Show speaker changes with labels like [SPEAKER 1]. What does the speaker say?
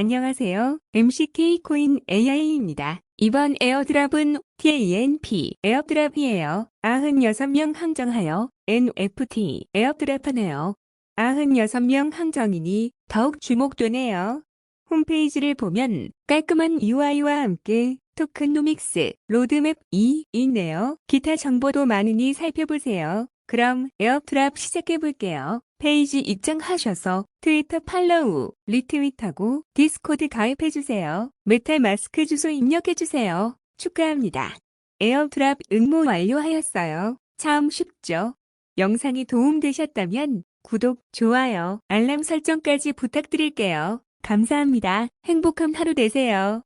[SPEAKER 1] 안녕하세요. MCK 코인 AI입니다. 이번 에어드랍은 TANP 에어드랍이에요. 96명 항정하여 NFT 에어드랍하네요. 96명 항정이니 더욱 주목되네요. 홈페이지를 보면 깔끔한 UI와 함께 토큰노믹스, 로드맵 2 있네요. 기타 정보도 많으니 살펴보세요. 그럼 에어드랍 시작해볼게요. 페이지 입장하셔서 트위터 팔로우, 리트윗하고 디스코드 가입해주세요. 메탈 마스크 주소 입력해주세요. 축하합니다. 에어드랍 응모 완료하였어요. 참 쉽죠? 영상이 도움되셨다면 구독, 좋아요, 알람 설정까지 부탁드릴게요. 감사합니다. 행복한 하루 되세요.